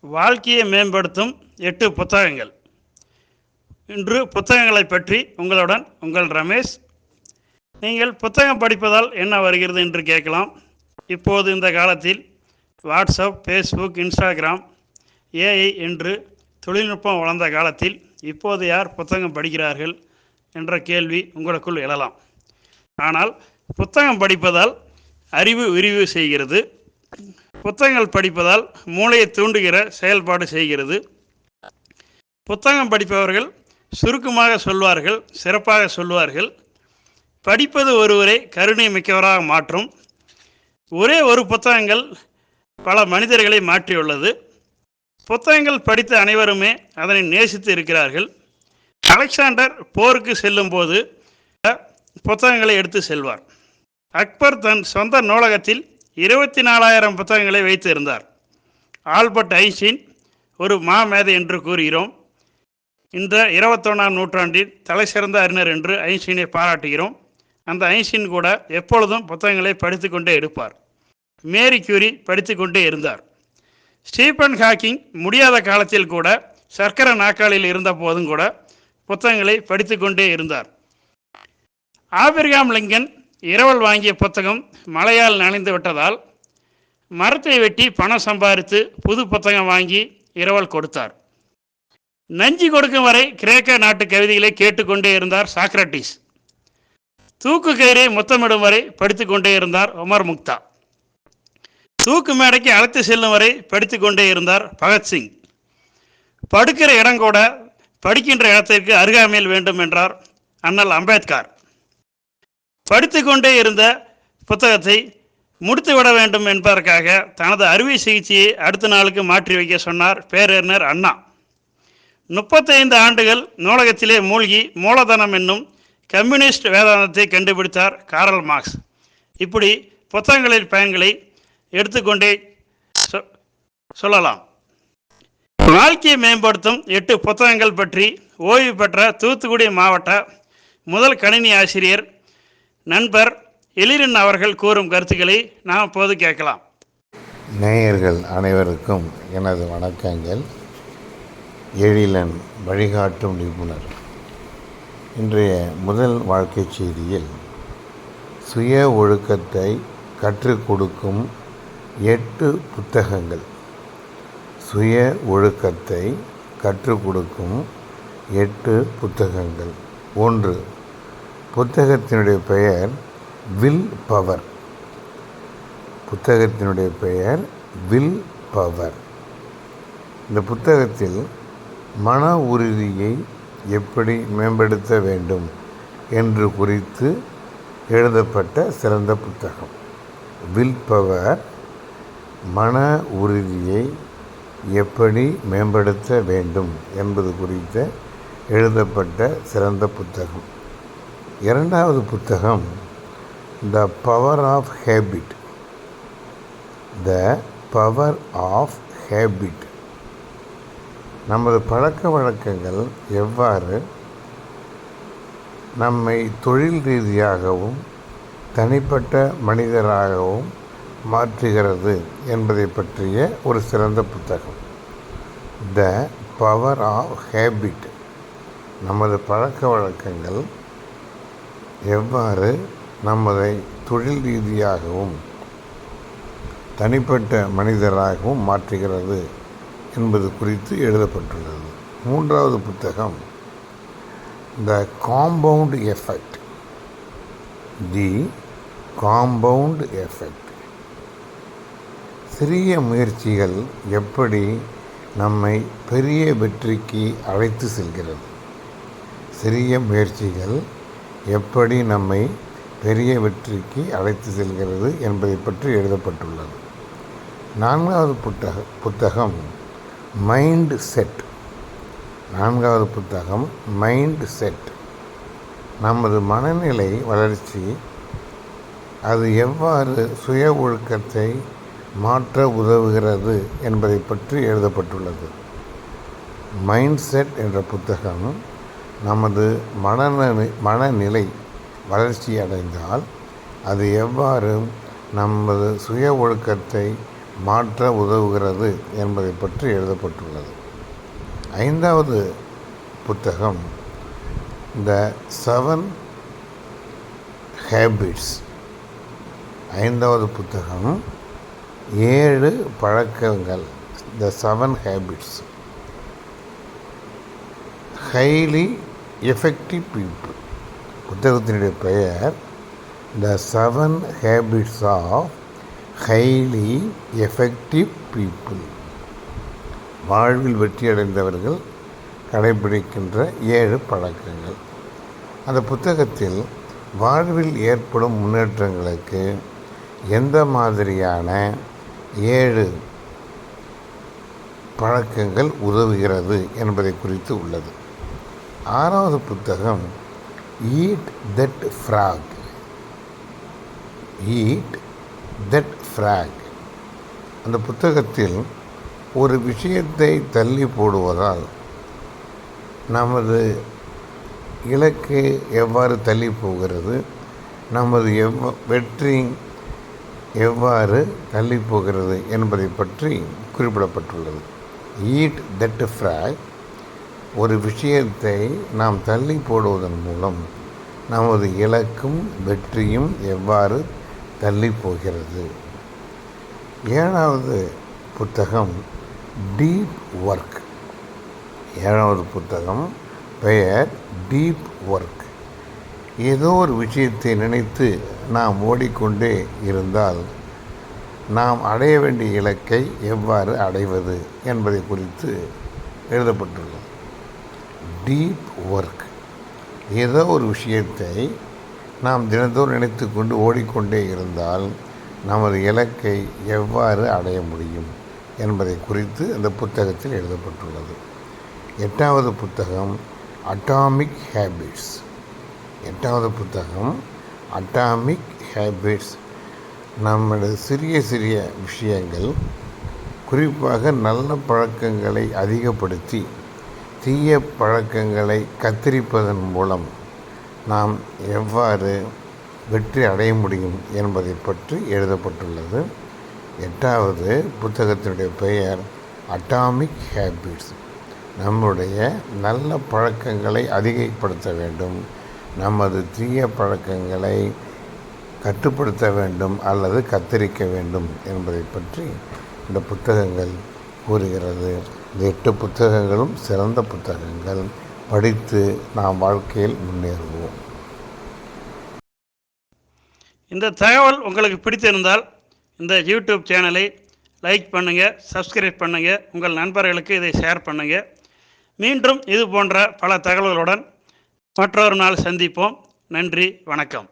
வாழ்க்கையை மேம்படுத்தும் எட்டு புத்தகங்கள். இன்று புத்தகங்களை பற்றி உங்களுடன் உங்கள் ரமேஷ். நீங்கள் புத்தகம் படிப்பதால் என்ன வருகிறது என்று கேட்கலாம். இப்போது இந்த காலத்தில் வாட்ஸ்அப் ஃபேஸ்புக் இன்ஸ்டாகிராம் ஏஐ என்று தொழில்நுட்பம் வளர்ந்த காலத்தில் இப்போது யார் புத்தகம் படிக்கிறார்கள் என்ற கேள்வி உங்களுக்குள் எழலாம். ஆனால் புத்தகம் படிப்பதால் அறிவு விரிவு செய்கிறது. புத்தகங்கள் படிப்பதால் மூளையை தூண்டுகிற செயல்பாடு செய்கிறது. புத்தகம் படிப்பவர்கள் சுருக்கமாக சொல்வார்கள் சிறப்பாக சொல்வார்கள். படிப்பது ஒருவரை கருணை மிக்கவராக மாற்றும். ஒரே ஒரு புத்தகங்கள் பல மனிதர்களை மாற்றியுள்ளது. புத்தகங்கள் படித்த அனைவருமே அதனை நேசித்து இருக்கிறார்கள். அலெக்சாண்டர் போருக்கு செல்லும்போது புத்தகங்களை எடுத்து செல்வார். அக்பர் தன் சொந்த நூலகத்தில் இருபத்தி நாலாயிரம் புத்தகங்களை வைத்திருந்தார். ஆல்பர்ட் ஐன்ஸ்டீன் ஒரு மாமேதை என்று கூறுகிறோம். இந்த இருபத்தொன்னாம் நூற்றாண்டில் தலை சிறந்த அறிஞர் என்று ஐன்ஸ்டீனை பாராட்டுகிறோம். அந்த ஐன்ஸ்டீன் கூட எப்பொழுதும் புத்தகங்களை படித்து கொண்டே இருப்பார். மேரி கியூரி படித்து கொண்டே இருந்தார். ஸ்டீபன் ஹாக்கிங் முடியாத காலத்தில் கூட சர்க்கரை நாக்காளில் இருந்த போதும் கூட புத்தகங்களை படித்து கொண்டே இருந்தார். ஆபிரகாம் லிங்கன் இரவல் வாங்கிய புத்தகம் மழையால் நனைந்து விட்டதால் மரத்தை வெட்டி பணம் சம்பாதித்து புது புத்தகம் வாங்கி இரவல் கொடுத்தார். நஞ்சு கொடுக்கும் வரை கிரேக்க நாட்டு கவிதைகளை கேட்டுக்கொண்டே இருந்தார் சாக்ரட்டிஸ். தூக்கு கயிறை முத்தமிடும் வரை படித்து கொண்டே இருந்தார் உமர் முக்தா. தூக்கு மேடைக்கு அழைத்து செல்லும் வரை படித்து கொண்டே இருந்தார் பகத்சிங் படுக்கிற இடம் கூட படிக்கின்ற இடத்திற்கு அருகாமையில் வேண்டும் என்றார் அண்ணல் அம்பேத்கர். படித்து கொண்டே இருந்த புத்தகத்தை முடித்து விட வேண்டும் என்பதற்காக தனது அறுவை சிகிச்சையை அடுத்த நாளுக்கு மாற்றி வைக்க சொன்னார் பேரறிஞர் அண்ணா. முப்பத்தைந்து ஆண்டுகள் நூலகத்திலே மூழ்கி மூலதனம் என்னும் கம்யூனிஸ்ட் வேதாந்தத்தை கண்டுபிடித்தார் காரல் மார்க்ஸ். இப்படி புத்தகங்களின் பயன்களை எடுத்துக்கொண்டே சொ- சொல்லலாம். வாழ்க்கையை மேம்படுத்தும் எட்டு புத்தகங்கள் பற்றி ஓய்வு பெற்ற தூத்துக்குடி மாவட்ட முதல் கணினி ஆசிரியர் நண்பர் எழிலன் அவர்கள் கூறும் கருத்துக்களை நாம் இப்போது கேட்கலாம். நேயர்கள் அனைவருக்கும் எனது வணக்கங்கள். எழிலன் வழிகாட்டும் நிபுணர். இன்றைய முதல் வாழ்க்கை செய்தியில் சுய ஒழுக்கத்தை கற்றுக் கொடுக்கும் எட்டு புத்தகங்கள். சுய ஒழுக்கத்தை கற்றுக் கொடுக்கும் எட்டு புத்தகங்கள். ஒன்று புத்தகத்தினுடைய பெயர் வில் பவர். புத்தகத்தினுடைய பெயர் வில் பவர். இந்த புத்தகத்தில் மன உறுதியை எப்படி மேம்படுத்த வேண்டும் என்று குறித்து எழுதப்பட்ட சிறந்த புத்தகம். வில் பவர் மன உறுதியை எப்படி மேம்படுத்த வேண்டும் என்பது குறித்த எழுதப்பட்ட சிறந்த புத்தகம். இரண்டாவது புத்தகம் the power of habit the power of habit நமது பழக்க வழக்கங்கள் எவ்வாறு நம்மை தொழில் ரீதியாகவும் தனிப்பட்ட மனிதராகவும் மாற்றுகிறது என்பதை பற்றிய ஒரு சிறந்த புத்தகம். த பவர் ஆஃப் ஹேபிட் நமது பழக்க வழக்கங்கள் எவ்வாறு நம்மதை தொழில் ரீதியாகவும் தனிப்பட்ட மனிதராகவும் மாற்றுகிறது என்பது குறித்து எழுதப்பட்டுள்ளது. மூன்றாவது புத்தகம் the compound effect the compound effect சிறிய முயற்சிகள் எப்படி நம்மை பெரிய வெற்றிக்கு அழைத்து செல்கிறது? சிறிய முயற்சிகள் எப்படி நம்மை பெரிய வெற்றிக்கு அழைத்து செல்கிறது என்பதை பற்றி எழுதப்பட்டுள்ளது. நான்காவது புத்தக புத்தகம் மைண்ட் செட். நான்காவது புத்தகம் மைண்ட் செட். நமது மனநிலை வளர்ச்சி அது எவ்வாறு சுய ஒழுக்கத்தை மாற்ற உதவுகிறது என்பதை பற்றி எழுதப்பட்டுள்ளது. மைண்ட் செட் என்ற புத்தகம் நமது மனநிலை மனநிலை வளர்ச்சி அடைந்தால் அது எவ்வாறு நமது சுய ஒழுக்கத்தை மாற்ற உதவுகிறது என்பதை பற்றி எழுதப்பட்டுள்ளது. ஐந்தாவது புத்தகம் த செவன் ஹேபிட்ஸ் ஐந்தாவது புத்தகம் ஏழு பழக்கங்கள் the seven habits highly effective people புத்தகத்தினுடைய பெயர் the seven habits of highly effective people வாழ்வில் வெற்றியடைந்தவர்கள் கடைபிடிக்கின்ற ஏழு பழக்கங்கள். அந்த புத்தகத்தில் வாழ்வில் ஏற்படும் முன்னேற்றங்களுக்கு எந்த மாதிரியான ஏழு பழக்கங்கள் உதவுகிறது என்பதை குறித்து உள்ளது. ஆறாவது புத்தகம் eat that frog eat that frog அந்த புத்தகத்தில் ஒரு விஷயத்தை தள்ளி போடுவதால் நமது இலக்கு எவ்வாறு தள்ளி போகிறது நமது எவ் வெற்றி எவ்வாறு தள்ளி போகிறது என்பதை பற்றி குறிப்பிடப்பட்டுள்ளது. ஈட் தட் ஃப்ராக் ஒரு விஷயத்தை நாம் தள்ளி போடுவதன் மூலம் நமது இலக்கும் வெற்றியும் எவ்வாறு தள்ளி போகிறது? ஏழாவது புத்தகம் டீப் ஒர்க் ஏழாவது புத்தகம் பெயர் டீப் ஒர்க் ஏதோ ஒரு விஷயத்தை நினைத்து நாம் ஓடிக்கொண்டே இருந்தால் நாம் அடைய வேண்டிய இலக்கை எவ்வாறு அடைவது என்பதை குறித்து எழுதப்பட்டுள்ளது. டீப் ஒர்க் ஏதோ ஒரு விஷயத்தை நாம் தினந்தோறும் நினைத்து கொண்டு ஓடிக்கொண்டே இருந்தால் நமது இலக்கை எவ்வாறு அடைய முடியும் என்பதை குறித்து அந்த புத்தகத்தில் எழுதப்பட்டுள்ளது. எட்டாவது புத்தகம் அட்டாமிக் ஹேபிட்ஸ் எட்டாவது புத்தகம் அட்டாமிக் ஹேபிட்ஸ் நம்மளது சிறிய சிறிய விஷயங்கள் குறிப்பாக நல்ல பழக்கங்களை அதிகப்படுத்தி தீய பழக்கங்களை கத்தரிப்பதன் மூலம் நாம் எவ்வாறு வெற்றி அடைய முடியும் என்பதை பற்றி எழுதப்பட்டுள்ளது. எட்டாவது புத்தகத்தினுடைய பெயர் அட்டாமிக் ஹேபிட்ஸ் நம்முடைய நல்ல பழக்கங்களை அதிகப்படுத்த வேண்டும். நமது தீய பழக்கங்களை கட்டுப்படுத்த வேண்டும் அல்லது கத்தரிக்க வேண்டும் என்பதை பற்றி இந்த புத்தகங்கள் கூறுகிறது. இந்த எட்டு புத்தகங்களும் சிறந்த புத்தகங்கள். படித்து நாம் வாழ்க்கையில் முன்னேறுவோம். இந்த தகவல் உங்களுக்கு பிடித்திருந்தால் இந்த யூடியூப் சேனலை லைக் பண்ணுங்கள் சப்ஸ்கிரைப் பண்ணுங்கள் உங்கள் நண்பர்களுக்கு இதை ஷேர் பண்ணுங்கள் மீண்டும் இது போன்ற பல தகவல்களுடன் மற்றொரு நாள் சந்திப்போம். நன்றி வணக்கம்.